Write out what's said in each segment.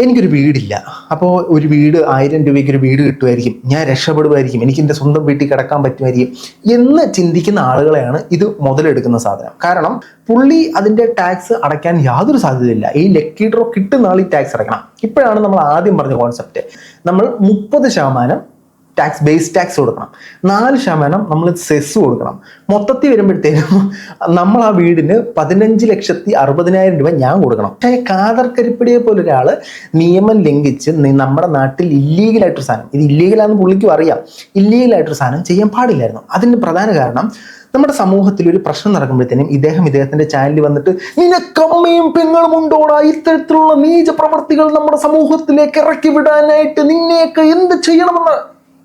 എനിക്കൊരു വീടില്ല. അപ്പോൾ ഒരു വീട് ആയിരം രൂപയ്ക്ക് ഒരു വീട് കിട്ടുമായിരിക്കും. ഞാൻ രക്ഷപ്പെടുമായിരിക്കും. എനിക്ക് എന്റെ സ്വന്തം വീട്ടിൽ കിടക്കാൻ പറ്റുമായിരിക്കും. എന്ന് ചിന്തിക്കുന്ന ആളുകളെയാണ് ഇത് മുതലെടുക്കുന്ന സാധനം. കാരണം പുള്ളി അതിന്റെ ടാക്സ് അടയ്ക്കാൻ യാതൊരു സാധ്യതയില്ല. ഈ ലക്കി ഡ്രോ കിട്ടുന്ന ആൾ ഈ ടാക്സ് അടയ്ക്കണം. ഇപ്പോഴാണ് നമ്മൾ ആദ്യം പറഞ്ഞ കോൺസെപ്റ്റ് നമ്മൾ മുപ്പത് ശതമാനം ടാക്സ് ബേസ് ടാക്സ് കൊടുക്കണം. നാല് ശതമാനം നമ്മൾ സെസ് കൊടുക്കണം. മൊത്തത്തിൽ വരുമ്പോഴത്തേനും നമ്മൾ ആ വീടിന് പതിനഞ്ച് ലക്ഷത്തി അറുപതിനായിരം രൂപ ഞാൻ കൊടുക്കണം. പക്ഷേ കാതർ കരിപ്പടിയെ പോലെ ഒരാൾ നിയമം ലംഘിച്ച് നമ്മുടെ നാട്ടിൽ ഇല്ലീഗലായിട്ടൊരു സാധനം ഇത് ഇല്ലീഗലാണെന്ന് പുള്ളിക്കും അറിയാം. ഇല്ലീഗലായിട്ടൊരു സാധനം ചെയ്യാൻ പാടില്ലായിരുന്നു. അതിന് പ്രധാന കാരണം നമ്മുടെ സമൂഹത്തിൽ ഒരു പ്രശ്നം നടക്കുമ്പോഴത്തേനും ഇദ്ദേഹം ഇദ്ദേഹത്തിന്റെ ചാനലിൽ വന്നിട്ട് നിനക്കമ്മയും പെങ്ങളും ഉണ്ടോടാ? ഇത്തരത്തിലുള്ള നീച പ്രവർത്തികൾ നമ്മുടെ സമൂഹത്തിലേക്ക് ഇറക്കി വിടാനായിട്ട് നിന്നെയൊക്കെ എന്ത് ചെയ്യണമെന്ന്?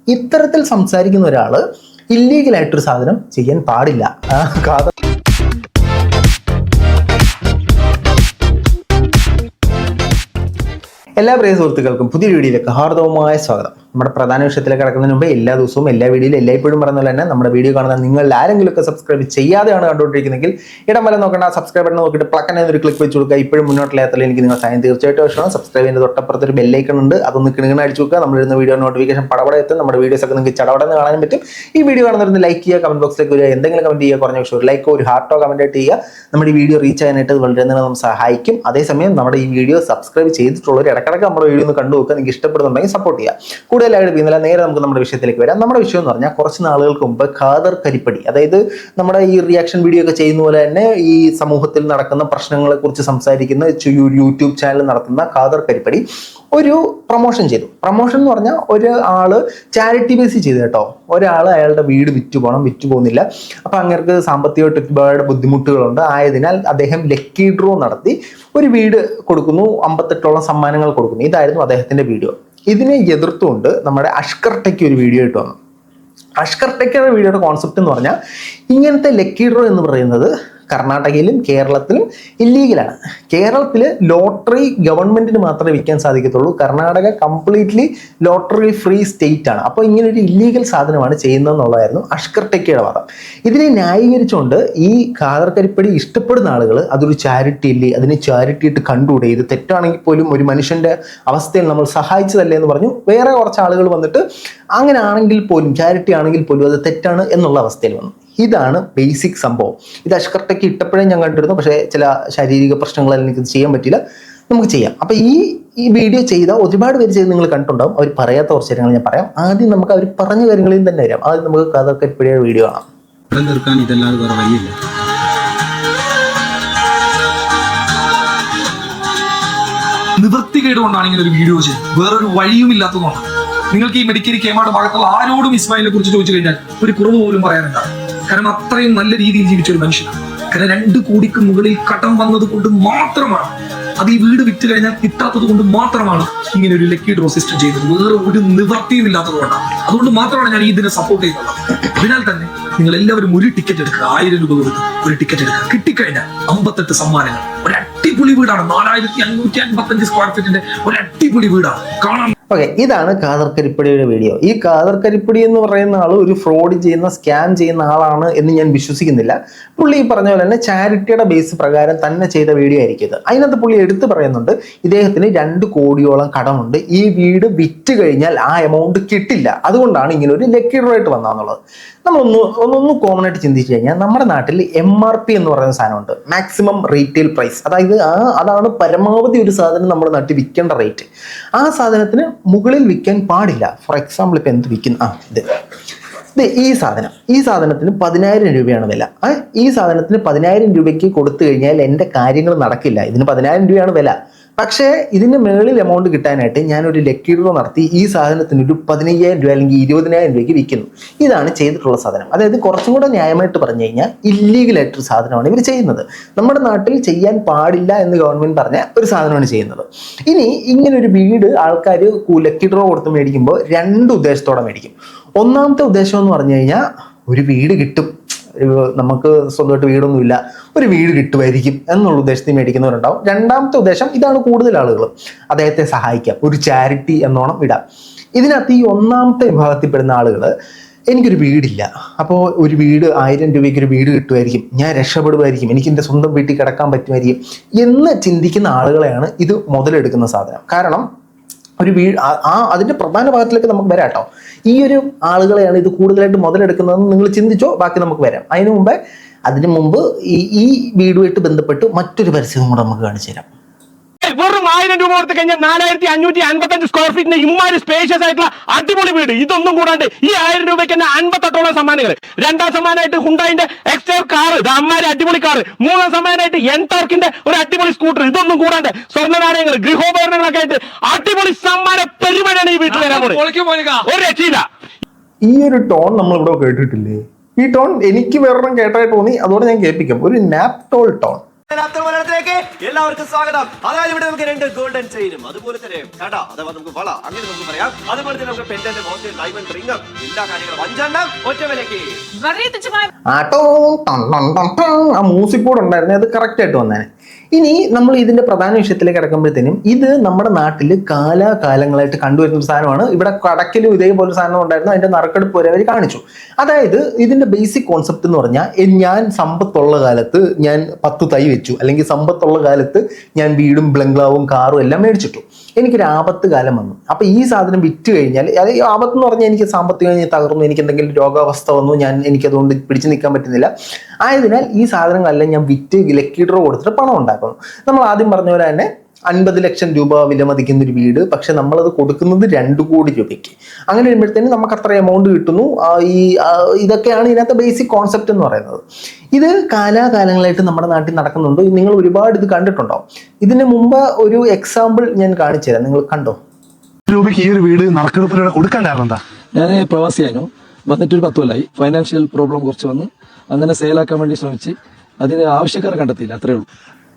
ഇത്തരത്തിൽ സംസാരിക്കുന്ന ഒരാൾ ഇല്ലീഗലായിട്ടൊരു സാധനം ചെയ്യാൻ പാടില്ല. എല്ലാ പ്രിയ സുഹൃത്തുക്കൾക്കും പുതിയ വീഡിയോയിലേക്ക് ഹാർദവമായ സ്വാഗതം. നമ്മുടെ പ്രധാന വിഷയത്തിലേക്ക് കിടക്കുന്നതിന് മുമ്പ് എല്ലാ ദിവസവും എല്ലാ വീഡിയോയിലും എല്ലായ്പ്പോഴും പറയുന്ന പോലെ തന്നെ നമ്മുടെ വീഡിയോ കാണുന്ന നിങ്ങൾ ആരെങ്കിലും ഒക്കെ സബ്സ്ക്രൈബ് ചെയ്യാതെയാണ് കണ്ടുകൊണ്ടിരിക്കുന്നെങ്കിൽ ഇടം വരെ നോക്കണ്ട സബ്സ്ക്രൈബ് ബട്ടൺ നോക്കിയിട്ട് പ്ലക്കൻ എന്നൊരു ക്ലിക്ക് വെച്ച് കൊടുക്കുക. ഇപ്പോഴും മുന്നോട്ടില്ലാത്തതിൽ എനിക്ക് നിങ്ങൾ സഹായം തീർച്ചയായിട്ടും ആവശ്യമാണ്. സബ്സ്ക്രൈബ് ചെയ്യുന്ന തൊട്ടപ്പുറത്ത് ഒരു ബെല്ലൈക്കൺ ഉണ്ട്. അതൊന്ന് കിണുങ്ങണ അടിച്ചു വെക്കുക നമ്മൾ ഇരുന്ന വീഡിയോ നോട്ടിഫിക്കേഷൻ പടപടെ എത്തും നമ്മുടെ വീഡിയോസ് ഒക്കെ നിങ്ങൾക്ക് ചടപടെന്ന് കാണാനും പറ്റും ഈ വീഡിയോ കാണുന്നവരുന്ന് ലൈക്ക് ചെയ്യുക കമന്റ് ബോക്സിലേക്ക് വരിക എന്തെങ്കിലും കമന്റ് ചെയ്യുക കുറഞ്ഞ വിഷയം ഒരു ലൈക്കോ ഒരു ഹാർട്ടോ കമന്റ് ആയിട്ട് ചെയ്യുക നമ്മുടെ വീഡിയോ റീച്ച് ചെയ്യാനായിട്ട് വളരെ നമ്മൾ സഹായിക്കും അതേസമയം നമ്മുടെ ഈ വീഡിയോ സബ്സ്ക്രൈബ് ചെയ്തിട്ടുള്ളവർ ഇടക്കിടക്ക് നമ്മുടെ വീഡിയോ ഒന്ന് കണ്ടു നോക്കുക നിങ്ങൾക്ക് ഇഷ്ടപ്പെടുന്നുണ്ടെങ്കിൽ സപ്പോർട്ട് ചെയ്യുക കൂടുതലായിട്ട് പിന്നില്ല നേരെ നമുക്ക് നമ്മുടെ വിഷയത്തിലേക്ക് വരാം. നമ്മുടെ വിഷയം എന്ന് പറഞ്ഞാൽ കുറച്ച് നാളുകൾക്ക് മുമ്പ് ഖാദർ കരിപ്പടി അതായത് നമ്മുടെ ഈ റിയാക്ഷൻ വീഡിയോ ഒക്കെ ചെയ്യുന്ന പോലെ തന്നെ ഈ സമൂഹത്തിൽ നടക്കുന്ന പ്രശ്നങ്ങളെ കുറിച്ച് സംസാരിക്കുന്ന യൂട്യൂബ് ചാനൽ നടത്തുന്ന ഖാദർ കരിപ്പടി ഒരു പ്രൊമോഷൻ ചെയ്തു. പ്രൊമോഷൻ എന്ന് പറഞ്ഞാൽ ഒരു ചാരിറ്റി ബേസ് ചെയ്തു കേട്ടോ. ഒരാൾ അയാളുടെ വീട് വിറ്റു പോകണം വിറ്റു പോകുന്നില്ല. അപ്പൊ അങ്ങനെ സാമ്പത്തികമായിട്ട് ഒരുപാട് ബുദ്ധിമുട്ടുകളുണ്ട്. ആയതിനാൽ അദ്ദേഹം ലക്കി ഡ്രോ നടത്തി ഒരു വീട് കൊടുക്കുന്നു അമ്പത്തെട്ടോളം സമ്മാനങ്ങൾ കൊടുക്കുന്നു. ഇതായിരുന്നു അദ്ദേഹത്തിന്റെ വീഡിയോ. ഇതിനെ എതിർത്തുകൊണ്ട് നമ്മുടെ അഷ്കർ ടെക്ക് ഒരു വീഡിയോ ഇട്ട് വന്നു. അഷ്കർ ടെക്കയുടെ വീഡിയോയുടെ കോൺസെപ്റ്റ് എന്ന് പറഞ്ഞാൽ ഇങ്ങനത്തെ ലക്കി ഡ്രോ എന്ന് പറയുന്നത് കർണാടകയിലും കേരളത്തിലും ഇല്ലീഗലാണ് കേരളത്തിൽ ലോട്ടറി ഗവൺമെന്റിന് മാത്രമേ വിൽക്കാൻ സാധിക്കത്തുള്ളൂ. Karnataka completely lottery free state ആണ്. അപ്പോൾ ഇങ്ങനെ ഒരു ഇല്ലീഗൽ സാധനമാണ് ചെയ്യുന്നതെന്നുള്ളതായിരുന്നു അഷ്കർ ടെക്കയുടെ വാദം. ഇതിനെ ന്യായീകരിച്ചുകൊണ്ട് ഈ ഖാദർ കരിപ്പടി ഇഷ്ടപ്പെടുന്ന ആളുകൾ അതൊരു ചാരിറ്റി ഇല്ലേ അതിനെ ചാരിറ്റി ഇട്ട് കണ്ടുകൂടെ? ഇത് തെറ്റാണെങ്കിൽ പോലും ഒരു മനുഷ്യന്റെ അവസ്ഥയിൽ നമ്മൾ സഹായിച്ചതല്ലേ എന്ന് പറഞ്ഞു വേറെ കുറച്ച് ആളുകൾ വന്നിട്ട് അങ്ങനെ ആണെങ്കിൽ പോലും ചാരിറ്റി ആണെങ്കിൽ പോലും അത് തെറ്റാണ് എന്നുള്ള അവസ്ഥയിൽ വന്നു. ഇതാണ് ബേസിക് സംഭവം. ഇത് അഷ്കർട്ടയ്ക്ക് ഇട്ടപ്പോഴേ ഞാൻ കണ്ടിരുന്നു. പക്ഷേ ചില ശാരീരിക പ്രശ്നങ്ങളെല്ലാം എനിക്ക് ചെയ്യാൻ പറ്റില്ല നമുക്ക് ചെയ്യാം. അപ്പൊ ഈ ഈ വീഡിയോ ചെയ്ത ഒരുപാട് പേര് ചെയ്ത് നിങ്ങൾ കണ്ടിട്ടുണ്ടാവും. അവർ പറയാത്ത കുറച്ച് കാര്യങ്ങൾ ഞാൻ പറയാം. ആദ്യം നമുക്ക് അവർ പറഞ്ഞ കാര്യങ്ങളിൽ തന്നെ വരാം. ആദ്യം നമുക്ക് കഥ കരിപ്പടിയുടെ വീഡിയോ കാണാം. നിവൃത്തി ഇതല്ലാതെ ഇങ്ങനെ ഒരു വീഡിയോ ചെയ്യുന്നത് വേറൊരു വഴിയും ഇല്ലാത്തതുകൊണ്ടാണ്. നിങ്ങൾക്ക് ഈ മെഡിക്കൽ കേമാട് ഭാഗത്തുള്ള ആരോടും ഇസ്മായിലിനെ കുറിച്ച് ചോദിച്ചു കഴിഞ്ഞാൽ ഒരു കുറവ് പോലും പറയാനുണ്ടാവും കാരണം അത്രയും നല്ല രീതിയിൽ ജീവിച്ച ഒരു മനുഷ്യനാണ്. കാരണം രണ്ട് കോടിക്ക് മുകളിൽ കടം വന്നത് കൊണ്ട് മാത്രമാണ്. അത് ഈ വീട് വിറ്റ് കഴിഞ്ഞാൽ കിട്ടാത്തത് കൊണ്ട് മാത്രമാണ് ഇങ്ങനെ ഒരു ലക്കി ഡ്രോ സിസ്റ്റം ചെയ്തത്. വേറെ ഒരു നിവർത്തിയും ഇല്ലാത്തത് കൊണ്ടാണ്. അതുകൊണ്ട് മാത്രമാണ് ഞാൻ ഇതിനെ സപ്പോർട്ട് ചെയ്യുന്നത്. അതിനാൽ തന്നെ നിങ്ങൾ എല്ലാവരും ഒരു ടിക്കറ്റ് എടുക്കുക. ആയിരം രൂപ കൊടുത്ത് ഒരു ടിക്കറ്റ് എടുക്കുക. കിട്ടിക്കഴിഞ്ഞാൽ അമ്പത്തെട്ട് സമ്മാനങ്ങൾ. ഒരു അടിപൊളി വീടാണ്. നാലായിരത്തി അഞ്ഞൂറ്റി അൻപത്തഞ്ച് സ്ക്വയർ ഫീറ്റിന്റെ ഒരു അടിപൊളി വീടാണ്. കാണാൻ ഓക്കെ ഇതാണ് ഖാദർ കരിപ്പടിയുടെ വീഡിയോ ഈ ഖാദർ കരിപ്പടി എന്ന് പറയുന്ന ആൾ ഒരു ഫ്രോഡ് ചെയ്യുന്ന സ്കാം ചെയ്യുന്ന ആളാണ് എന്ന് ഞാൻ വിശ്വസിക്കുന്നില്ല. പുള്ളി ഈ പറഞ്ഞ പോലെ തന്നെ ചാരിറ്റിയുടെ ബേസ് പ്രകാരം തന്നെ ചെയ്ത വീഡിയോ ആയിരിക്കും ഇത്. അതിനകത്ത് പുള്ളി എടുത്തു പറയുന്നുണ്ട് ഇദ്ദേഹത്തിന് രണ്ട് കോടിയോളം കടമുണ്ട്. ഈ വീട് വിറ്റ് കഴിഞ്ഞാൽ ആ എമൗണ്ട് കിട്ടില്ല. അതുകൊണ്ടാണ് ഇങ്ങനെ ഒരു ലക്കി ഡ്രോ വന്നതെന്നുള്ളത്. നമ്മളൊന്ന് ഒന്നൊന്ന് കോമൺ ആയിട്ട് ചിന്തിച്ചു കഴിഞ്ഞാൽ നമ്മുടെ നാട്ടിൽ എം ആർ പി എന്ന് പറയുന്ന സാധനമുണ്ട്. മാക്സിമം റീറ്റെയിൽ പ്രൈസ് അതായത് ആ അതാണ് പരമാവധി ഒരു സാധനം നമ്മുടെ നാട്ടിൽ വിൽക്കേണ്ട റേറ്റ് ആ സാധനത്തിന് മുകളിൽ വിൽക്കാൻ പാടില്ല. ഫോർ എക്സാമ്പിൾ ഇപ്പം എന്ത് വിൽക്കുന്ന? ആ ഇത്. ഈ സാധനം. ഈ സാധനത്തിന് പതിനായിരം രൂപയാണ് വില. ഈ സാധനത്തിന് പതിനായിരം രൂപയ്ക്ക് കൊടുത്തു കഴിഞ്ഞാൽ എന്റെ കാര്യങ്ങൾ നടക്കില്ല. ഇതിന് പതിനായിരം രൂപയാണ് വില. പക്ഷേ ഇതിന് മേളിൽ എമൗണ്ട് കിട്ടാനായിട്ട് ഞാനൊരു ലക്കി ഡ്രോ നടത്തി ഈ സാധനത്തിന് ഒരു പതിനയ്യായിരം രൂപ അല്ലെങ്കിൽ ഇരുപതിനായിരം രൂപയ്ക്ക് വിൽക്കുന്നു. ഇതാണ് ചെയ്തിട്ടുള്ള സാധനം. അതായത് കുറച്ചും കൂടെ ന്യായമായിട്ട് പറഞ്ഞു കഴിഞ്ഞാൽ ഇല്ലീഗലായിട്ടൊരു സാധനമാണ് ഇവർ ചെയ്യുന്നത്. നമ്മുടെ നാട്ടിൽ ചെയ്യാൻ പാടില്ല എന്ന് ഗവൺമെന്റ് പറഞ്ഞ ഒരു സാധനമാണ് ചെയ്യുന്നത്. ഇനി ഇങ്ങനെ ഒരു വീട് ആൾക്കാർ ലക്കി ഡ്രോ കൊടുത്ത് മേടിക്കുമ്പോൾ രണ്ട് ഉദ്ദേശത്തോടെ മേടിക്കും. ഒന്നാമത്തെ ഉദ്ദേശം എന്ന് പറഞ്ഞു കഴിഞ്ഞാൽ ഒരു വീട് കിട്ടും. നമുക്ക് സ്വന്തമായിട്ട് വീടൊന്നുമില്ല. ഒരു വീട് കിട്ടുമായിരിക്കും എന്നുള്ള ഉദ്ദേശത്തിൽ മേടിക്കുന്നവരുണ്ടാവും. രണ്ടാമത്തെ ഉദ്ദേശം ഇതാണ് കൂടുതൽ ആളുകൾ. അദ്ദേഹത്തെ സഹായിക്കാം. ഒരു ചാരിറ്റി എന്നോണം ഇടാം. ഇതിനകത്ത് ഈ ഒന്നാമത്തെ വിഭാഗത്തിൽപ്പെടുന്ന ആളുകൾ എനിക്കൊരു വീടില്ല. അപ്പോൾ ഒരു വീട് ആയിരം രൂപയ്ക്ക് ഒരു വീട് കിട്ടുമായിരിക്കും. ഞാൻ രക്ഷപ്പെടുമായിരിക്കും. എനിക്ക് എന്റെ സ്വന്തം വീട്ടിൽ കിടക്കാൻ പറ്റുമായിരിക്കും എന്ന് ചിന്തിക്കുന്ന ആളുകളെയാണ് ഇത് മുതലെടുക്കുന്ന സാധനം. കാരണം ഒരു വീ ആ- അതിന്റെ പ്രധാന ഭാഗത്തിലേക്ക് നമുക്ക് വരാം കേട്ടോ. ഈ ഒരു ആളുകളെയാണ് ഇത് കൂടുതലായിട്ട് മുതലെടുക്കുന്നതെന്ന് നിങ്ങൾ ചിന്തിച്ചോ? ബാക്കി നമുക്ക് വരാം. അതിനു മുമ്പേ അതിനു മുമ്പ് ഈ ഈ വീടുമായിട്ട് ബന്ധപ്പെട്ട് മറ്റൊരു പരസ്യവും കൂടെ നമുക്ക് കാണിച്ചു തരാം. വെറും ആയിരം രൂപ കൊടുത്ത് കഴിഞ്ഞാൽ നാലായിരത്തി അഞ്ഞൂറ്റി അൻപത്തഞ്ച് സ്ക്വയർ ഫീറ്റിന് ഇമ്മാരി സ്പേഷ്യസ് ആയിട്ടുള്ള അടിപൊളി വീട്. ഇതൊന്നും കൂടാണ്ട് ഈ ആയിരം രൂപയ്ക്ക് തന്നെ അൻപത്തെട്ടോളം സമ്മാനങ്ങൾ രണ്ടാം സമ്മാനമായിട്ട് ഹുണ്ടായിന്റെ എക്സ്റ്റർ കാർ അമ്മാരി അടിപൊളി കാർ മൂന്നാം സമ്മാനമായിട്ട് എൻ ടോർക്കിന്റെ ഒരു അടിപൊളി സ്കൂട്ടർ ഇതൊന്നും കൂടാണ്ട് സ്വർണ നാണയങ്ങൾ ഗൃഹോപകരണങ്ങളൊക്കെ ആയിട്ട് അടിപൊളി സമ്മാന പെരുമഴയാണ് ഈ വീട്ടിൽ വരാൻ പോകുന്നത് ഒരു രക്ഷയില്ല. ഈ ഒരു ടോൺ നമ്മൾ ഇവിടെ കേട്ടിട്ടില്ലേ? ഈ ടോൺ എനിക്ക് വേറൊന്നും കേട്ടായി തോന്നി അതുകൊണ്ട് ഞാൻ കേൾപ്പിക്കാം. ഒരു നാപ്ടോൾ ടോൺ മലയാളത്തിലേക്ക് എല്ലാവർക്കും സ്വാഗതം. അതായത് ഇവിടെ നമുക്ക് രണ്ട് ഗോൾഡൻ ചെയിനും അതുപോലെ തന്നെ കട അഥവാ നമുക്ക് വള അങ്ങനെ നമുക്ക് പറയാം. അതുപോലെ തന്നെ നമുക്ക് പെൻഡന്റ് മോസ്റ്റ് ഡയമണ്ട് റിംഗ് എല്ലാ കാര്യങ്ങളും അഞ്ചെണ്ണം ഒറ്റ വിലക്ക് ആ മ്യൂസിക് കൂടെ ഉണ്ടായിരുന്നു. അത് കറക്റ്റ് ആയിട്ട് വന്നേനെ ഇനി നമ്മൾ ഇതിന്റെ പ്രധാന വിഷയത്തിലേക്ക് കിടക്കുമ്പോഴത്തേനും ഇത് നമ്മുടെ നാട്ടിൽ കാലാകാലങ്ങളായിട്ട് കണ്ടുവരുന്ന സാധനമാണ്. ഇവിടെ കടക്കിലും ഇതേപോലെ സാധനം ഉണ്ടായിരുന്നു. അതിന്റെ നറുക്കെടുപ്പ് വരെ അവർ കാണിച്ചു. അതായത് ഇതിന്റെ ബേസിക് കോൺസെപ്റ്റ് എന്ന് പറഞ്ഞാൽ ഞാൻ സമ്പത്തുള്ള കാലത്ത് ഞാൻ പത്ത് തൈ വെച്ചു. അല്ലെങ്കിൽ സമ്പത്തുള്ള കാലത്ത് ഞാൻ വീടും ബംഗ്ലാവും കാറും എല്ലാം മേടിച്ചിട്ടു. എനിക്കൊരു ആപത്ത് കാലം വന്നു. അപ്പൊ ഈ സാധനം വിറ്റ് കഴിഞ്ഞാൽ അത് ആപത്ത് എന്ന് പറഞ്ഞാൽ എനിക്ക് സാമ്പത്തികമായി തകർന്നു എനിക്ക് എന്തെങ്കിലും രോഗാവസ്ഥ വന്നു ഞാൻ എനിക്കതുകൊണ്ട് പിടിച്ചു നിൽക്കാൻ പറ്റുന്നില്ല. ആയതിനാൽ ഈ സാധനങ്ങളെല്ലാം ഞാൻ വിറ്റ് ലക്കി ഡ്രോ കൊടുത്തിട്ട് പണം ഉണ്ടാക്കുന്നു നമ്മൾ ആദ്യം പറഞ്ഞ പോലെ തന്നെ അൻപത് ലക്ഷം രൂപ വിലമതിക്കുന്ന ഒരു വീട് പക്ഷെ നമ്മളത് കൊടുക്കുന്നത് രണ്ട് കോടി രൂപയ്ക്ക്. അങ്ങനെ വരുമ്പോഴത്തേനും നമുക്ക് അത്ര എമൗണ്ട് കിട്ടുന്നു. ഈ ഇതൊക്കെയാണ് ഇതിനകത്ത് ബേസിക് കോൺസെപ്റ്റ് എന്ന് പറയുന്നത്. ഇത് കാലാകാലങ്ങളായിട്ട് നമ്മുടെ നാട്ടിൽ നടക്കുന്നുണ്ട്. നിങ്ങൾ ഒരുപാട് ഇത് കണ്ടിട്ടുണ്ടോ? ഇതിന് മുമ്പ് ഒരു എക്സാമ്പിൾ ഞാൻ കാണിച്ചു തരാം. നിങ്ങൾ കണ്ടോ? രൂപയ്ക്ക് ഈ ഒരു വീട് നറുക്കെടുപ്പിലൂടെ കൊടുക്കാൻ കാരണം എന്താ? ഞാൻ പ്രവാസിയായിരുന്നു വന്നിട്ട് ഒരു പത്ത് കൊല്ലമായി ഫൈനാൻഷ്യൽ പ്രോബ്ലം കുറച്ച് വന്ന്. അങ്ങനെ സെയിലാക്കാൻ വേണ്ടി ശ്രമിച്ച്. അതിന് ആവശ്യക്കാരെ കണ്ടെത്തിയില്ല അത്രേ ഉള്ളൂ.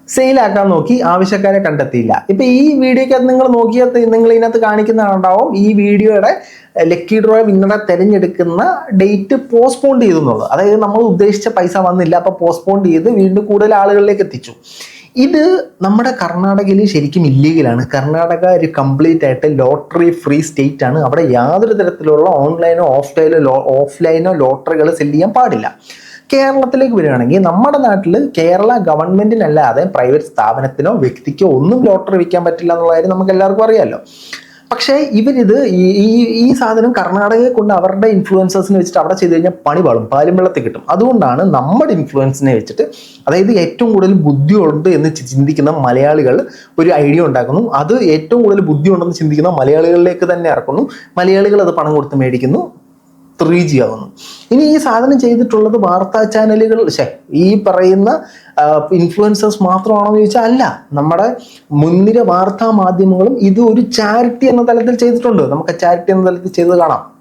സെയിലാക്കാൻ നോക്കി ആവശ്യക്കാരെ കണ്ടെത്തിയില്ല. ഇപ്പൊ ഈ വീഡിയോക്കകത്ത് നിങ്ങൾ നോക്കിയാൽ ത- നിങ്ങൾ ഇതിനകത്ത് കാണിക്കുന്നതാണ്ടാവും ഈ വീഡിയോയുടെ ലക്കി ഡ്രോ വിന്നറെ തിരഞ്ഞെടുക്കുന്ന ഡേറ്റ് പോസ്റ്റ്പോൺ ചെയ്തു എന്നുള്ളത്. അതായത് നമ്മൾ ഉദ്ദേശിച്ച പൈസ വന്നില്ല അപ്പൊ പോസ്റ്റ്പോൺ ചെയ്ത് വീണ്ടും കൂടുതൽ ആളുകളിലേക്ക് എത്തിച്ചു. ഇത് നമ്മുടെ കർണാടകയിൽ ശരിക്കും ഇല്ലീഗലാണ് കർണാടക ഒരു കംപ്ലീറ്റ് ആയിട്ട് ലോട്ടറി ഫ്രീ സ്റ്റേറ്റ് ആണ്. അവിടെ യാതൊരു തരത്തിലുള്ള ഓൺലൈനോ ഓഫ്ലൈനോ ഓഫ്ലൈനോ ലോട്ടറികൾ സെല്ല് ചെയ്യാൻ പാടില്ല. കേരളത്തിലേക്ക് വരികയാണെങ്കിൽ നമ്മുടെ നാട്ടിൽ കേരള ഗവൺമെന്റിനല്ലാതെ പ്രൈവറ്റ് സ്ഥാപനത്തിനോ വ്യക്തിക്കോ ഒന്നും ലോട്ടറി വിൽക്കാൻ പറ്റില്ല എന്നുള്ള കാര്യം നമുക്ക് എല്ലാവർക്കും അറിയാമല്ലോ പക്ഷേ ഇവരിത് ഈ ഈ സാധനം കർണാടകയെ കൊണ്ട് അവരുടെ ഇൻഫ്ലുവൻസേഴ്സിനെ വെച്ചിട്ട് അവിടെ ചെയ്ത് കഴിഞ്ഞാൽ പണി പാളും പാലും വെള്ളത്തിൽ കിട്ടും. അതുകൊണ്ടാണ് നമ്മുടെ ഇൻഫ്ലുവൻസിനെ വെച്ചിട്ട് അതായത് ഏറ്റവും കൂടുതൽ ബുദ്ധിയുണ്ട് എന്ന് ചിന്തിക്കുന്ന മലയാളികൾ ഒരു ഐഡിയ ഉണ്ടാക്കുന്നു. അത് ഏറ്റവും കൂടുതൽ ബുദ്ധിയുണ്ടെന്ന് ചിന്തിക്കുന്ന മലയാളികളിലേക്ക് തന്നെ ഇറക്കുന്നു. മലയാളികൾ അത് പണം കൊടുത്ത് മേടിക്കുന്നു. ത്രീ ജി ആവുന്നു. ഇനി ഈ സാധനം ചെയ്തിട്ടുള്ളത് വാർത്താ ചാനലുകൾ ശേ ഈ പറയുന്ന ഇൻഫ്ലുവൻസേഴ്സ് മാത്രമാണോ എന്ന് ചോദിച്ചാൽ അല്ല. നമ്മുടെ മുൻനിര വാർത്താ മാധ്യമങ്ങളും ഇത് ഒരു ചാരിറ്റി എന്ന തലത്തിൽ ചെയ്തിട്ടുണ്ട്. നമുക്ക് ചാരിറ്റി എന്ന തലത്തിൽ ചെയ്ത് കാണാം.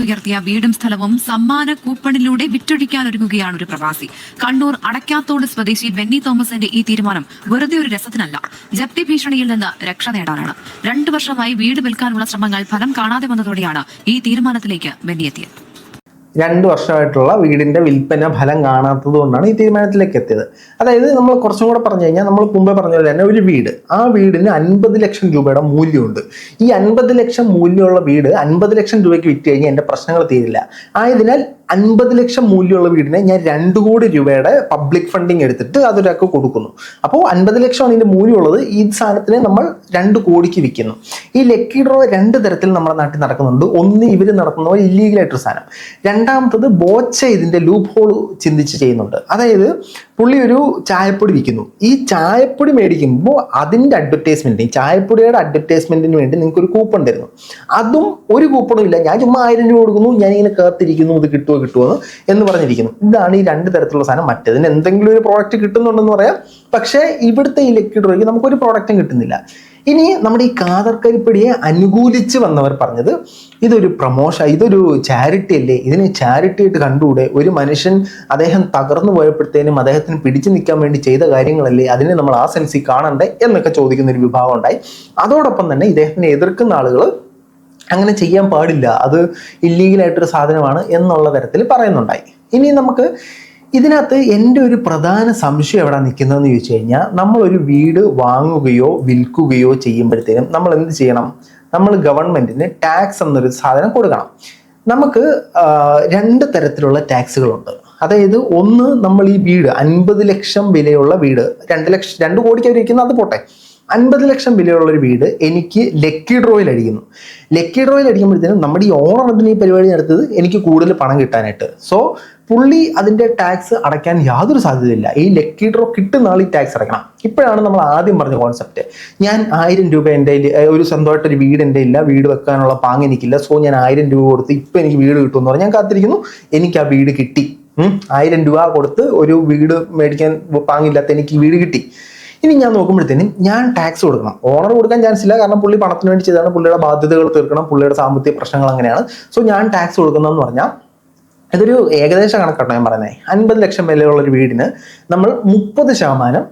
ഉയർത്തിയ വീടും സ്ഥലവും സമ്മാന കൂപ്പണിലൂടെ വിറ്റൊഴിക്കാനൊരുങ്ങുകയാണ് ഒരു പ്രവാസി. കണ്ണൂർ അടയ്ക്കാത്തോട് സ്വദേശി ബെന്നി തോമസിന്റെ ഈ തീരുമാനം വെറുതെ ഒരു രസത്തിനല്ല. ജപ്തി ഭീഷണിയിൽ നിന്ന് രക്ഷ നേടാനാണ്. രണ്ടു വർഷമായി വീട് വിൽക്കാനുള്ള ശ്രമങ്ങൾ ഫലം കാണാതെ വന്നതോടെയാണ് ഈ തീരുമാനത്തിലേക്ക് ബെന്നി എത്തിയത്. രണ്ട് വർഷമായിട്ടുള്ള വീടിന്റെ വിൽപ്പന ഫലം കാണാത്തത് കൊണ്ടാണ് ഈ തീരുമാനത്തിലേക്ക് എത്തിയത്. അതായത് നമ്മൾ കുറച്ചും കൂടെ പറഞ്ഞു കഴിഞ്ഞാൽ നമ്മൾ മുമ്പേ പറഞ്ഞ പോലെ തന്നെ ഒരു വീട്. ആ വീടിന് അൻപത് ലക്ഷം രൂപയുടെ മൂല്യമുണ്ട്. ഈ അൻപത് ലക്ഷം മൂല്യമുള്ള വീട് അൻപത് ലക്ഷം രൂപയ്ക്ക് വിറ്റ് കഴിഞ്ഞാൽ എന്റെ പ്രശ്നങ്ങൾ തീരില്ല. ആയതിനാൽ അൻപത് ലക്ഷം മൂല്യമുള്ള വീടിനെ ഞാൻ രണ്ട് കോടി രൂപയുടെ പബ്ലിക് ഫണ്ടിങ് എടുത്തിട്ട് അതൊരാൾക്ക് കൊടുക്കുന്നു. അപ്പോൾ അൻപത് ലക്ഷമാണ് ഇതിന്റെ മൂല്യമുള്ളത്. ഈ സാധനത്തിനെ നമ്മൾ രണ്ട് കോടിക്ക് വിൽക്കുന്നു. ഈ ലക്കി ഡ്രോ രണ്ട് തരത്തിൽ നമ്മുടെ നാട്ടിൽ നടക്കുന്നുണ്ട്. ഒന്ന് ഇവർ നടത്തുന്ന പോലെ ഇല്ലീഗലായിട്ടൊരു സാധനം. രണ്ടാമത്തത് ബോച്ച ഇതിന്റെ ലൂപ്പ് ഹോൾ ചിന്തിച്ച് ചെയ്യുന്നുണ്ട്. അതായത് പുള്ളി ഒരു ചായപ്പൊടി വിൽക്കുന്നു. ഈ ചായപ്പൊടി മേടിക്കുമ്പോൾ അതിന്റെ അഡ്വർടൈസ്മെന്റ് ഈ ചായപ്പൊടിയുടെ അഡ്വർടൈസ്മെന്റിന് വേണ്ടി നിങ്ങൾക്ക് ഒരു കൂപ്പൺ തരുന്നു. അതും ഒരു കൂപ്പണും ഇല്ല. ഞാൻ ചുമ്മാ ആയിരം രൂപ കൊടുക്കുന്നു. ഞാനിങ്ങനെ കേർത്തിരിക്കുന്നു ഇത് കിട്ടുമോ കിട്ടുമോ എന്ന് എന്ന് പറഞ്ഞിരിക്കുന്നു. ഇതാണ് ഈ രണ്ട് തരത്തിലുള്ള സാധനം. മറ്റേതിന് എന്തെങ്കിലും ഒരു പ്രോഡക്റ്റ് കിട്ടുന്നുണ്ടെന്ന് പറയാം. പക്ഷേ ഇവിടുത്തെ ഈ ഡ്രോയ്ക്ക് നമുക്കൊരു പ്രോഡക്റ്റും കിട്ടുന്നില്ല. ഇനി നമ്മുടെ ഈ കാതർക്കരിപ്പടിയെ അനുകൂലിച്ച് വന്നവർ പറഞ്ഞത് ഇതൊരു പ്രമോഷൻ ഇതൊരു ചാരിറ്റി അല്ലേ? ഇതിനെ ചാരിറ്റി ആയിട്ട് കണ്ടുകൂടെ? ഒരു മനുഷ്യൻ അദ്ദേഹം തകർന്നു പോയപ്പോഴത്തേനും അദ്ദേഹത്തിന് പിടിച്ചു നിൽക്കാൻ വേണ്ടി ചെയ്ത കാര്യങ്ങളല്ലേ? അതിനെ നമ്മൾ ആ സെൻസിൽ കാണണ്ടേ? എന്നൊക്കെ ചോദിക്കുന്ന ഒരു വിഭാഗം ഉണ്ടായി. അതോടൊപ്പം തന്നെ ഇദ്ദേഹത്തിനെ എതിർക്കുന്ന ആളുകൾ അങ്ങനെ ചെയ്യാൻ പാടില്ല. അത് ഇല്ലീഗലായിട്ടൊരു സാധനമാണ് എന്നുള്ള തരത്തിൽ പറയുന്നുണ്ടായി. ഇനി നമുക്ക് ഇതിനകത്ത് എന്റെ ഒരു പ്രധാന സംശയം എവിടെ നിൽക്കുന്നതെന്ന് ചോദിച്ചു കഴിഞ്ഞാൽ നമ്മളൊരു വീട് വാങ്ങുകയോ വിൽക്കുകയോ ചെയ്യുമ്പോഴത്തേനും നമ്മൾ എന്ത് ചെയ്യണം? നമ്മൾ ഗവൺമെന്റിന് ടാക്സ് എന്നൊരു സാധനം കൊടുക്കണം. നമുക്ക് രണ്ട് തരത്തിലുള്ള ടാക്സുകളുണ്ട്. അതായത് ഒന്ന് നമ്മൾ ഈ വീട് അൻപത് ലക്ഷം വിലയുള്ള വീട് രണ്ട് ലക്ഷം രണ്ട് കോടിക്ക് അവരിക്കുന്നത് അത് പോട്ടെ. അൻപത് ലക്ഷം വിലയുള്ള ഒരു വീട് എനിക്ക് ലക്കി ഡ്രോയിൽ അടിക്കുന്നു. ലക്കി ഡ്രോയിൽ അടിക്കുമ്പോഴത്തേനും നമ്മുടെ ഈ ഓണർ അതിന് ഈ പരിപാടി നടത്തിയത്? എനിക്ക് കൂടുതൽ പണം കിട്ടാനായിട്ട്. സോ പുള്ളി അതിന്റെ ടാക്സ് അടയ്ക്കാൻ യാതൊരു സാധ്യതയില്ല. ഈ ലക്കി ഡ്രോ കിട്ടുന്ന ആൾ ഈ ടാക്സ് അടയ്ക്കണം. ഇപ്പോഴാണ് നമ്മൾ ആദ്യം പറഞ്ഞ കോൺസെപ്റ്റ് ഞാൻ ആയിരം രൂപ എന്റെ ഒരു സ്വന്തമായിട്ട് ഒരു വീട് എന്റെ ഇല്ല വീട് വെക്കാനുള്ള പാങ് എനിക്കില്ല. സോ ഞാൻ ആയിരം രൂപ കൊടുത്ത് ഇപ്പം എനിക്ക് വീട് കിട്ടുമെന്ന് പറഞ്ഞാൽ ഞാൻ കാത്തിരിക്കുന്നു. എനിക്ക് ആ വീട് കിട്ടി. ആയിരം രൂപ കൊടുത്ത് ഒരു വീട് മേടിക്കാൻ പാങ്ങില്ലാത്ത എനിക്ക് വീട് കിട്ടി. ഇനി ഞാൻ നോക്കുമ്പോഴത്തേനും ഞാൻ ടാക്സ് കൊടുക്കണം. ഓണർ കൊടുക്കാൻ ചാൻസ് ഇല്ല. കാരണം പുള്ളി പണത്തിന് വേണ്ടി ചെയ്താണ് പുള്ളിയുടെ ബാധ്യതകൾ തീർക്കണം. പുള്ളിയുടെ സാമ്പത്തിക പ്രശ്നങ്ങൾ അങ്ങനെയാണ്. സോ ഞാൻ ടാക്സ് കൊടുക്കുന്നതെന്ന് പറഞ്ഞാൽ ഇതൊരു ഏകദേശ കണക്കാട്ടോ ഞാൻ പറയുന്നത്. അൻപത് ലക്ഷം വിലയുള്ള ഒരു വീടിന് നമ്മൾ മുപ്പത് ശതമാനം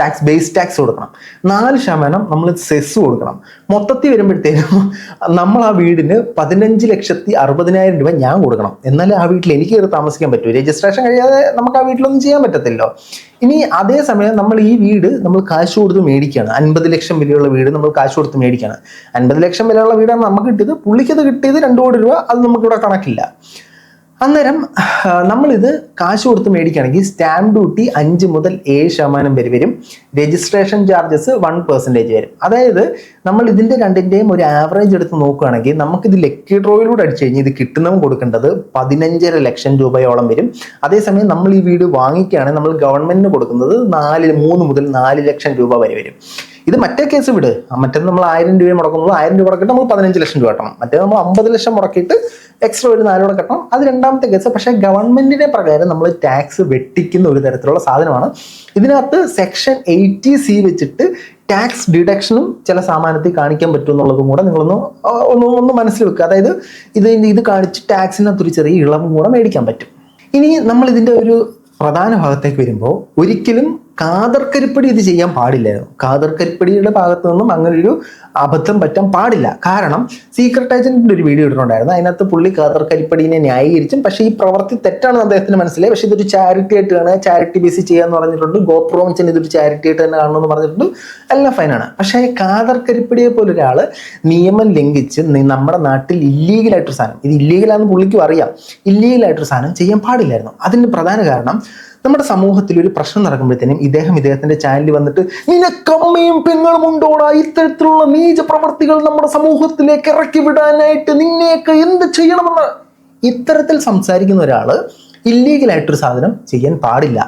ടാക്സ് ബേസ് ടാക്സ് കൊടുക്കണം. നാല് ശതമാനം നമ്മൾ സെസ് കൊടുക്കണം. മൊത്തത്തിൽ വരുമ്പോഴത്തേനും നമ്മൾ ആ വീടിന് പതിനഞ്ച് ലക്ഷത്തി അറുപതിനായിരം രൂപ ഞാൻ കൊടുക്കണം. എന്നാലേ ആ വീട്ടിൽ എനിക്ക് കയറി താമസിക്കാൻ പറ്റൂ. രജിസ്ട്രേഷൻ കഴിയാതെ നമുക്ക് ആ വീട്ടിലൊന്നും ചെയ്യാൻ പറ്റത്തില്ലോ ഇനി അതേസമയം നമ്മൾ ഈ വീട് നമ്മൾ കാശ് കൊടുത്ത് മേടിക്കുകയാണ്. അൻപത് ലക്ഷം വിലയുള്ള വീട് നമ്മൾ കാശ് കൊടുത്ത് മേടിക്കുകയാണ്. അൻപത് ലക്ഷം വിലയുള്ള വീടാണ് നമുക്ക് കിട്ടിയത്. പുള്ളിക്കത് കിട്ടിയത് രണ്ട് കോടി രൂപ. അത് നമുക്കിവിടെ കണക്കില്ല. അന്നേരം നമ്മളിത് കാശ് കൊടുത്ത് മേടിക്കുകയാണെങ്കിൽ സ്റ്റാമ്പ് ഡ്യൂട്ടി അഞ്ച് മുതൽ ഏഴ് ശതമാനം വരെ വരും. രജിസ്ട്രേഷൻ ചാർജസ് വൺ പെർസെന്റേജ് വരും. അതായത് നമ്മൾ ഇതിന്റെ രണ്ടിന്റെയും ഒരു ആവറേജ് എടുത്ത് നോക്കുകയാണെങ്കിൽ നമുക്കിത് ലക്കി ഡ്രോയിലൂടെ അടിച്ചു കഴിഞ്ഞാൽ ഇത് കിട്ടുന്നതും കൊടുക്കേണ്ടത് പതിനഞ്ചര ലക്ഷം രൂപയോളം വരും. അതേസമയം നമ്മൾ ഈ വീട് വാങ്ങിക്കുകയാണെങ്കിൽ നമ്മൾ ഗവൺമെന്റിന് കൊടുക്കുന്നത് നാല് മൂന്ന് മുതൽ നാല് ലക്ഷം രൂപ വരെ വരും. ഇത് മറ്റേ കേസ് വിട്. മറ്റേ നമ്മൾ ആയിരം രൂപ മുടക്കുന്നത് ആയിരം രൂപ മുടക്കിയിട്ട് നമ്മൾ പതിനഞ്ച് ലക്ഷം രൂപ കട്ടണം. മറ്റേ നമ്മൾ അമ്പത് ലക്ഷം മുടക്കിയിട്ട് എക്സ്ട്രാ ഒരു നാലോടെ കെട്ടണം. അത് രണ്ടാമത്തെ കേസ് പക്ഷേ ഗവൺമെന്റിന്റെ പ്രകാരം നമ്മൾ ടാക്സ് വെട്ടിക്കുന്ന ഒരു തരത്തിലുള്ള സാധനമാണ്. ഇതിനകത്ത് സെക്ഷൻ എയ്റ്റി സി വെച്ചിട്ട് ടാക്സ് ഡിഡക്ഷനും ചില സാമാനത്തിൽ കാണിക്കാൻ പറ്റും എന്നുള്ളതും കൂടെ നിങ്ങളൊന്ന് ഒന്ന് ഒന്ന് മനസ്സിൽ വെക്കുക. അതായത് ഇത് ഇത് കാണിച്ച് ടാക്സിനകത്ത് ഒരു ചെറിയ ഇളവും കൂടെ മേടിക്കാൻ പറ്റും. ഇനി നമ്മൾ ഇതിന്റെ ഒരു പ്രധാന ഭാഗത്തേക്ക് വരുമ്പോൾ ഒരിക്കലും കാതർക്കരിപ്പടി ഇത് ചെയ്യാൻ പാടില്ലായിരുന്നു. കാതർക്കരിപ്പടിയുടെ ഭാഗത്തു നിന്നും അങ്ങനെ ഒരു അബദ്ധം പറ്റാൻ പാടില്ല. കാരണം സീക്രട്ട് ഏജന്റിന്റെ ഒരു വീഡിയോ ഇട്ടിട്ടുണ്ടായിരുന്നു. അതിനകത്ത് പുള്ളി കാതർക്കരിപ്പടിനെ ന്യായീകരിച്ചും പക്ഷേ ഈ പ്രവൃത്തി തെറ്റാണെന്ന് അദ്ദേഹത്തിന് മനസ്സിലായി. പക്ഷേ ഇതൊരു ചാരിറ്റി ആയിട്ടാണ് ചാരിറ്റി ബേസിൽ ചെയ്യാന്ന് പറഞ്ഞിട്ടുണ്ട്. ഗോപ്രോമിച്ചൻ ഇതൊരു ചാരിറ്റി ആയിട്ട് തന്നെ കാണണമെന്ന് പറഞ്ഞിട്ടുണ്ട്. എല്ലാം ഫൈനാണ് പക്ഷേ കാതർക്കരിപ്പടിയെ പോലെ ഒരാൾ നിയമം ലംഘിച്ച് നമ്മുടെ നാട്ടിൽ ഇല്ലീഗലായിട്ടൊരു സാധനം ഇത് ഇല്ലീഗലാണെന്ന് പുള്ളിക്കും അറിയാം. ഇല്ലീഗലായിട്ടൊരു സാധനം ചെയ്യാൻ പാടില്ലായിരുന്നു. അതിന് പ്രധാന കാരണം നമ്മുടെ സമൂഹത്തിൽ ഒരു പ്രശ്നം നടക്കുമ്പോഴത്തേനും ഇദ്ദേഹം ഇദ്ദേഹത്തിന്റെ ചാനലിൽ വന്നിട്ട് നിനക്കമ്മയും പെങ്ങളും ഉണ്ടോടാ? ഇത്തരത്തിലുള്ള നീച പ്രവർത്തികൾ നമ്മുടെ സമൂഹത്തിലേക്ക് ഇറക്കി വിടാനായിട്ട് നിന്നെയൊക്കെ എന്ത് ചെയ്യണമെന്ന്? ഇത്തരത്തിൽ സംസാരിക്കുന്ന ഒരാൾ ഇല്ലീഗലായിട്ടൊരു സാധനം ചെയ്യാൻ പാടില്ല.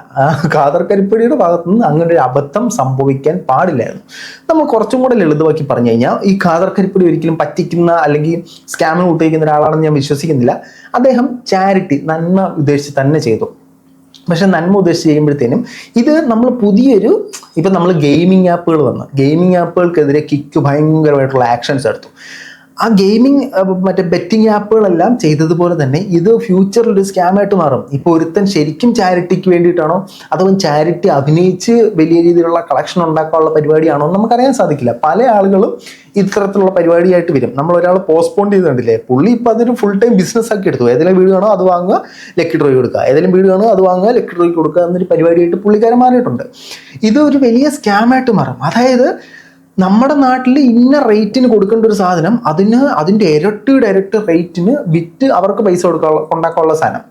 ഖാദർ കരിപ്പടിയുടെ ഭാഗത്തു നിന്ന് അങ്ങനെ ഒരു അബദ്ധം സംഭവിക്കാൻ പാടില്ലായിരുന്നു. നമ്മൾ കുറച്ചും കൂടെ ലളിതമാക്കി പറഞ്ഞു കഴിഞ്ഞാൽ ഈ ഖാദർ കരിപ്പടി ഒരിക്കലും പറ്റിക്കുന്ന അല്ലെങ്കിൽ സ്കാമിന് കൂട്ടിയിരിക്കുന്ന ഒരാളാണെന്ന് ഞാൻ വിശ്വസിക്കുന്നില്ല. അദ്ദേഹം ചാരിറ്റി നന്മ ഉദ്ദേശിച്ച് തന്നെ ചെയ്തു. പക്ഷെ നന്മ ഉദ്ദേശിച്ച് ചെയ്യുമ്പോഴത്തേനും ഇത് നമ്മൾ പുതിയൊരു ഇപ്പം നമ്മൾ ഗെയിമിംഗ് ആപ്പുകൾ വന്നു. ഗെയിമിംഗ് ആപ്പുകൾക്കെതിരെ കിക്ക് ഭയങ്കരമായിട്ടുള്ള ആക്ഷൻസ് എടുത്തു. ആ ഗെയിമിംഗ് മറ്റേ ബെറ്റിംഗ് ആപ്പുകളെല്ലാം ചെയ്തതുപോലെ തന്നെ ഇത് ഫ്യൂച്ചറിൽ ഒരു സ്കാമായിട്ട് മാറും. ഇപ്പോൾ ഒരുത്തൻ ശരിക്കും ചാരിറ്റിക്ക് വേണ്ടിയിട്ടാണോ അഥവാ ചാരിറ്റി അഭിനയിച്ച് വലിയ രീതിയിലുള്ള കളക്ഷൻ ഉണ്ടാക്കാനുള്ള പരിപാടിയാണോ നമുക്കറിയാൻ സാധിക്കില്ല. പല ആളുകളും ഇത്തരത്തിലുള്ള പരിപാടിയായിട്ട് വരും. നമ്മൾ ഒരാൾ പോസ്റ്റ്പോൺ ചെയ്തിട്ടില്ലേ പുള്ളി ഇപ്പൊ അതൊരു ഫുൾ ടൈം ബിസിനസ് ആക്കി എടുത്തു. ഏതെങ്കിലും വീട് കാണോ അത് വാങ്ങുക ലക്കി ഡ്രോയി കൊടുക്കുക. ഏതെങ്കിലും വീട് കാണോ അത് വാങ്ങുക ലക്കി ഡ്രോയി കൊടുക്കുക എന്നൊരു പരിപാടിയായിട്ട് പുള്ളിക്കാരൻ മാറിയിട്ടുണ്ട്. ഇത് ഒരു വലിയ സ്കാമായിട്ട് മാറും. അതായത് നമ്മുടെ നാട്ടിൽ ഇന്ന റേറ്റിന് കൊടുക്കേണ്ട ഒരു സാധനം അതിന് അതിന്റെ ഇരട്ടിയുടെ ഇരട്ടി റേറ്റിന് വിറ്റ് അവർക്ക് പൈസ കൊടുക്കാനുള്ള ഉണ്ടാക്കാനുള്ള സാധനം.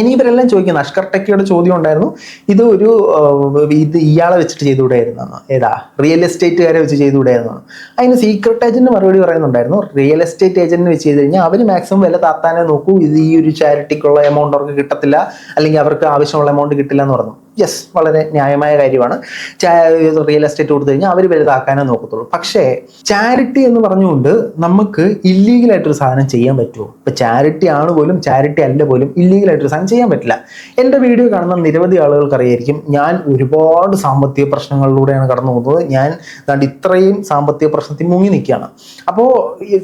ഇനി ഇവരെല്ലാം ചോദിക്കുന്നു അഷ്കർ ടെക്കിയുടെ ചോദ്യം ഉണ്ടായിരുന്നു. ഇത് ഒരു ഇത് ഇയാളെ വെച്ചിട്ട് ചെയ്തുകൂടായിരുന്നു ഏതാ? റിയൽ എസ്റ്റേറ്റുകാരെ വെച്ച് ചെയ്തുവിടായിരുന്നു അതിന് സീക്രട്ട് ഏജന്റ് മറുപടി പറയുന്നുണ്ടായിരുന്നു. റിയൽ എസ്റ്റേറ്റ് ഏജന്റിന് വെച്ച് ചെയ്ത് കഴിഞ്ഞാൽ അവർ മാക്സിമം വില താത്താനെ നോക്കൂ. ഇത് ഈ ഒരു ചാരിറ്റിക്കുള്ള എമൗണ്ട് അവർക്ക് കിട്ടത്തില്ല. അല്ലെങ്കിൽ അവർക്ക് ആവശ്യമുള്ള എമൗണ്ട് കിട്ടില്ല എന്ന് പറഞ്ഞു. യെസ് വളരെ ന്യായമായ കാര്യമാണ്. റിയൽ എസ്റ്റേറ്റ് കൊടുത്തു കഴിഞ്ഞാൽ അവർ വലുതാക്കാനേ നോക്കത്തുള്ളൂ. പക്ഷേ ചാരിറ്റി എന്ന് പറഞ്ഞുകൊണ്ട് നമുക്ക് ഇല്ലീഗലായിട്ടൊരു സാധനം ചെയ്യാൻ പറ്റുമോ? ഇപ്പം ചാരിറ്റി ആണ് പോലും ചാരിറ്റി അല്ല പോലും ഇല്ലീഗലായിട്ടൊരു സാധനം ചെയ്യാൻ പറ്റില്ല. എന്റെ വീഡിയോ കാണുന്ന നിരവധി ആളുകൾക്കറിയായിരിക്കും ഞാൻ ഒരുപാട് സാമ്പത്തിക പ്രശ്നങ്ങളിലൂടെയാണ് കടന്നു പോകുന്നത്. ഞാൻ ഏതാണ്ട് ഇത്രയും സാമ്പത്തിക പ്രശ്നത്തിൽ മുങ്ങി നിൽക്കുകയാണ്. അപ്പോൾ ഈ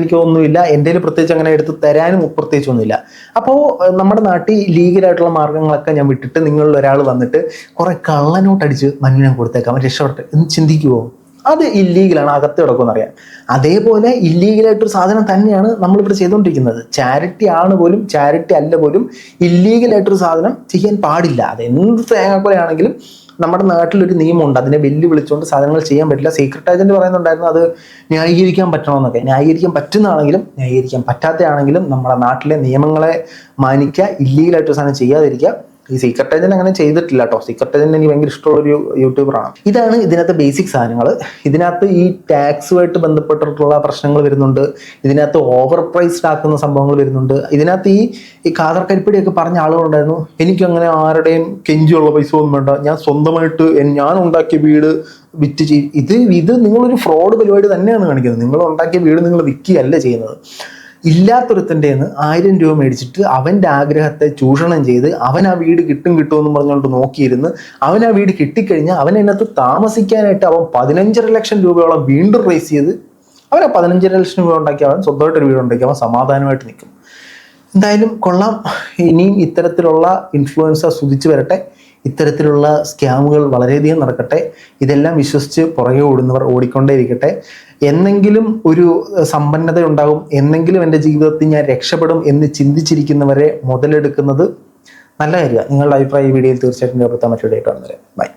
എനിക്ക് ഒന്നുമില്ല എന്റെ പ്രത്യേകിച്ച് അങ്ങനെ എടുത്ത് തരാനും പ്രത്യേകിച്ചൊന്നുമില്ല അപ്പോൾ നമ്മുടെ നാട്ടിൽ ലീഗലായിട്ടുള്ള മാർഗങ്ങളൊക്കെ ഞാൻ വിട്ടിട്ട് നിങ്ങളിൽ വന്നിട്ട് കുറെ കള്ളനോട്ട് അടിച്ച് മനുവിനെ കൊടുത്തേക്കാം. രക്ഷപ്പെട്ട് എന്ന് ചിന്തിക്കുവോ? അത് ഇല്ലീഗലാണ് അകത്ത് കിടക്കുമെന്ന് അറിയാം. അതേപോലെ ഇല്ലീഗലായിട്ടൊരു സാധനം തന്നെയാണ് നമ്മളിവിടെ ചെയ്തുകൊണ്ടിരിക്കുന്നത്. ചാരിറ്റി ആണ് പോലും ചാരിറ്റി അല്ല പോലും ഇല്ലീഗലായിട്ടൊരു സാധനം ചെയ്യാൻ പാടില്ല. അത് എന്ത് തേങ്ങാക്കൊലയാണെങ്കിലും നമ്മുടെ നാട്ടിലൊരു നിയമമുണ്ട്. അതിനെ വെല്ലുവിളിച്ചുകൊണ്ട് സാധനങ്ങൾ ചെയ്യാൻ പറ്റില്ല. സീക്രട്ട് ഏജന്റ് പറയുന്നുണ്ടായിരുന്നു അത് ന്യായീകരിക്കാൻ പറ്റണമെന്നൊക്കെ. ന്യായീകരിക്കാൻ പറ്റുന്നതാണെങ്കിലും ന്യായീകരിക്കാൻ പറ്റാത്തയാണെങ്കിലും നമ്മുടെ നാട്ടിലെ നിയമങ്ങളെ മാനിക്കുക ഇല്ലീഗലായിട്ട് സാധനം ചെയ്യാതിരിക്കുക ഈ സീക്രട്ട് ഏജന്റ് അങ്ങനെ ചെയ്തിട്ടില്ല കേട്ടോ സീക്രട്ട് ഏജന്റ് എനിക്ക് ഭയങ്കര ഇഷ്ടമുള്ള ഒരു യൂട്യൂബറാണ്. ഇതാണ് ഇതിനകത്ത് ബേസിക് സാധനങ്ങൾ ഇതിനകത്ത് ഈ ടാക്സുമായിട്ട് ബന്ധപ്പെട്ടിട്ടുള്ള പ്രശ്നങ്ങൾ വരുന്നുണ്ട്. ഇതിനകത്ത് ഓവർ പ്രൈസ്ഡ് ആക്കുന്ന സംഭവങ്ങൾ വരുന്നുണ്ട്. ഇതിനകത്ത് ഈ ഈ കാതർ കരിപ്പടിയൊക്കെ പറഞ്ഞ ആളുകളുണ്ടായിരുന്നു. എനിക്ക് അങ്ങനെ ആരുടെയും കെഞ്ചിയുള്ള പൈസ ഒന്നും വേണ്ട. ഞാൻ സ്വന്തമായിട്ട് ഞാൻ ഉണ്ടാക്കിയ വീട് വിറ്റ് ചെയ് ഇത് ഇത് നിങ്ങളൊരു ഫ്രോഡ് പരിപാടി തന്നെയാണ് കാണിക്കുന്നത്. നിങ്ങൾ ഉണ്ടാക്കിയ വീട് നിങ്ങൾ വിൽക്കുകയല്ല ചെയ്യുന്നത്. ഇല്ലാത്തൊരുത്തന്റെ നിന്ന് ആയിരം രൂപ മേടിച്ചിട്ട് അവന്റെ ആഗ്രഹത്തെ ചൂഷണം ചെയ്ത് അവൻ ആ വീട് കിട്ടും കിട്ടുമെന്ന് പറഞ്ഞുകൊണ്ട് നോക്കിയിരുന്ന് അവൻ ആ വീട് കിട്ടിക്കഴിഞ്ഞാൽ അവൻ അതിനകത്ത് താമസിക്കാനായിട്ട് അവൻ പതിനഞ്ചര ലക്ഷം രൂപയോളം വീണ്ടും റേസ് ചെയ്ത് അവൻ ആ പതിനഞ്ചര ലക്ഷം രൂപ ഉണ്ടാക്കി അവൻ സ്വന്തമായിട്ടൊരു വീട് ഉണ്ടാക്കി അവൻ സമാധാനമായിട്ട് നിൽക്കും. എന്തായാലും കൊള്ളാം. ഇനിയും ഇത്തരത്തിലുള്ള ഇൻഫ്ലുവൻസേഴ്സ് ഉദിച്ചു വരട്ടെ. ഇത്തരത്തിലുള്ള സ്കാമുകൾ വളരെയധികം നടക്കട്ടെ. ഇതെല്ലാം വിശ്വസിച്ച് പുറകെ ഓടുന്നവർ ഓടിക്കൊണ്ടേയിരിക്കട്ടെ. എന്നെങ്കിലും ഒരു സമ്പന്നത ഉണ്ടാകും എന്നെങ്കിലും എന്റെ ജീവിതത്തിൽ ഞാൻ രക്ഷപ്പെടും എന്ന് ചിന്തിച്ചിരിക്കുന്നവരെ മുതലെടുക്കുന്നത് നല്ല കാര്യമാണ്. നിങ്ങളുടെ അഭിപ്രായം ഈ വീഡിയോയിൽ തീർച്ചയായിട്ടും രേഖപ്പെടുത്താൻ ഡേറ്റ് കാണുന്നത് ബൈ.